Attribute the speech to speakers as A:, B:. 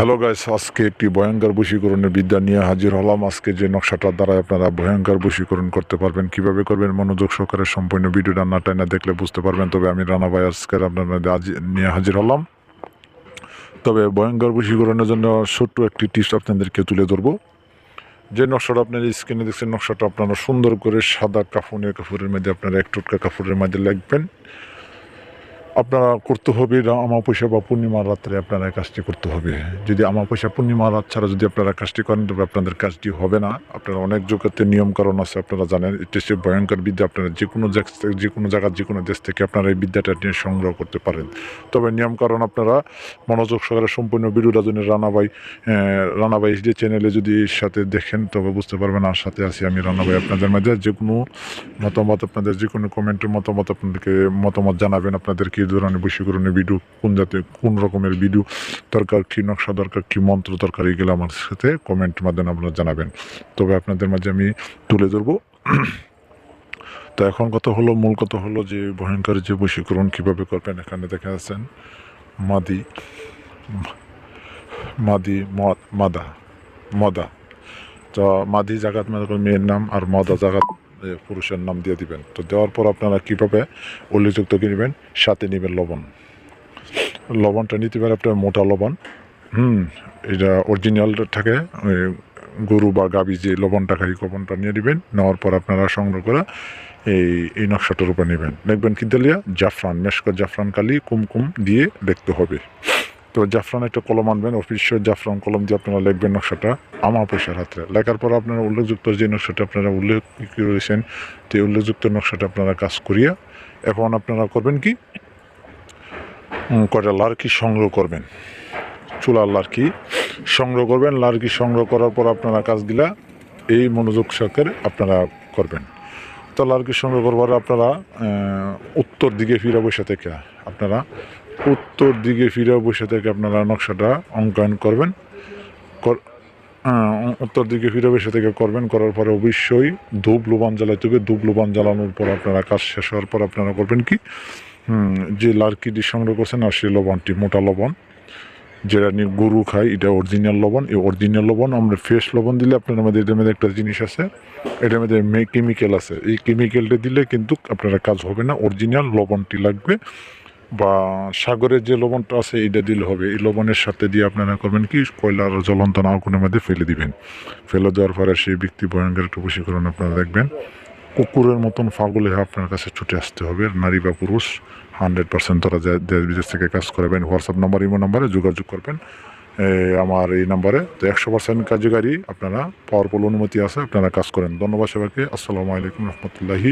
A: Hello guys, আজকে একটি ভয়ঙ্কর বশীকরণের বিদ্যা নিয়ে হাজির হলাম। আজকে যে নকশাটার দ্বারা আপনারা ভয়ঙ্কর বশীকরণ করতে পারবেন, কীভাবে করবেন, মনোযোগ সহকারে সম্পূর্ণ ভিডিও রান্না টাইনা দেখলে বুঝতে পারবেন। তবে আমি রানা ভাই আজকে আপনাদের আজ নিয়ে হাজির হলাম। তবে ভয়ঙ্কর বশীকরণের জন্য ছোট্ট একটি টিপস আপনাদেরকে তুলে ধরবো। যে নকশাটা আপনার স্ক্রিনে দেখছেন, নকশাটা আপনারা সুন্দর করে সাদা কাফনের কাপড়ের মধ্যে, আপনারা এক টুটকা কাপড়ের মধ্যে লিখবেন আপনারা করতে হবে এটা আমাপয়সা বা পূর্ণিমা রাত্রে আপনারা কাজটি করতে হবে। যদি আমাপয়সা পূর্ণিমা রাত ছাড়া যদি আপনারা কাজটি করেন, তবে আপনাদের কাজটি হবে না। আপনারা অনেক জগতের নিয়ম কারণ আছে, আপনারা জানেন, এটি হচ্ছে ভয়ঙ্কর বিদ্যা। আপনারা যে কোনো জায়গা যে কোনো জায়গার যে কোনো দেশ থেকে আপনারা এই বিদ্যাটা নিয়ে সংগ্রহ করতে পারেন। তবে নিয়ম কারণ আপনারা মনোযোগ সহকারে সম্পূর্ণ ভিডিওটা যদি রানাবাই রানাবাই যে চ্যানেলে যদি এর সাথে দেখেন, তবে বুঝতে পারবেন আর সাথে আছি আমি রানাবাই আপনাদের মাঝে। যে কোনো মতামত আপনাদের যে কোনো কমেন্টের মতামত আপনাদেরকে, মতামত জানাবেন আপনাদের কী ধরনের বশীকরণের ভিডিও কোন জাতে কোন রকমের ভিডিও দরকার কী নকশা, দরকার কী মন্ত্র, দরকার এগুলো আমার সাথে কমেন্টের মাধ্যমে আপনারা জানাবেন। তবে আপনাদের মাঝে আমি তুলে ধরবো। তো এখন কথা হলো, মূল কথা হলো যে ভয়ঙ্কর যে বশীকরণ কীভাবে করবেন এখানে দেখা যাচ্ছেন মাদি মাদি, মদ, মাদা তো মাদি জাগাত মেয়ের নাম আর মদা জাগাত পুরুষের নাম দিয়ে দিবেন। তো দেওয়ার পর আপনারা কীভাবে উল্লেখযুক্ত কি নেবেন, সাথে নেবেন লবণ। লবণটা নিতে পারে আপনার মোটা লবণ। হুম, এটা অরিজিনাল থাকে গরু বা গাবি যে লবণটা খাই লবণটা নিয়ে নেবেন। নেওয়ার পর আপনারা সংগ্রহ করে এই এই নকশাটার উপর নেবেন। দেখবেন কিন্তু দিলিয়া জাফরান মেশক জাফরান কালি কুমকুম দিয়ে দেখতে হবে। তো জাফরান একটা কলম আনবেন অফিসিয়াল জাফরান কলম দিয়ে আপনারা লিখবেন নকশাটা। আমার পয়সার হাতে। লেখার পর আপনারা উল্লেখযুক্ত যে নকশাটা আপনারা উল্লেখ করেছেন তো উল্লেখযুক্ত নকশাটা আপনারা কাজ করিয়া এখন আপনারা করবেন কি? কয়টা লার্কি সংগ্রহ করবেন। চুলার লার্কি সংগ্রহ করবেন। লার্কি সংগ্রহ করার পর আপনারা কাজগুলা এই মনোযোগ সহকারে আপনারা করবেন। তো লার্কি সংগ্রহ করবার আপনারা উত্তর দিকে ফিরে বসে থেকে আপনারা উত্তর দিকে ফিরে বসে থেকে আপনারা নকশাটা অঙ্কন করবেন। কর- উত্তর দিকে ফিরে বসে থেকে করবেন, করার পরে অবশ্যই ধূপ লোবান জ্বালাইতে হবে ধূপ লোবান জ্বালানোর পর আপনারা কাজ শেষ হওয়ার পর আপনারা করবেন কি? যে লার্কিটি সংগ্রহ করছেন আর সেই লবণটি, মোটা লবণ। যেটা নিয়ে গরু খায়, এটা অরিজিনাল লবণ। এই অরিজিনাল লবণ, আমরা ফ্রেশ লবণ দিলে আপনার মধ্যে এটার মধ্যে একটা জিনিস আছে, এটার মধ্যে কেমিক্যাল আছে। এই কেমিক্যালটা দিলে কিন্তু আপনারা কাজ হবে না অরিজিনাল লবণটি লাগবে। বা সাগরের যে লবণটা আছে এটা দিলে হবে। এই লবণের সাথে দিয়ে আপনারা করবেন কি? কয়লার জ্বলন্ত আগুনের মধ্যে ফেলে দিবেন। ফেলে দেওয়ার পরে সেই ব্যক্তি ভয়ঙ্কর একটু বশীকরণ আপনারা দেখবেন। কুকুরের মতন ফাগুলে আপনার কাছে ছুটে আসতে হবে। নারী বা পুরুষ হান্ড্রেড পার্সেন্ট তারা দেশ বিদেশ থেকে কাজ করাবেন। হোয়াটসঅ্যাপ নাম্বার ইমো নাম্বারে যোগাযোগ করবেন। আমার এই নাম্বারে তো একশো পার্সেন্ট কার্যকারী আপনারা পাওয়ারফুল অনুমতি আছে, আপনারা কাজ করেন। ধন্যবাদ সবাইকে। আসসালামু আলাইকুম রহমতুল্লাহি।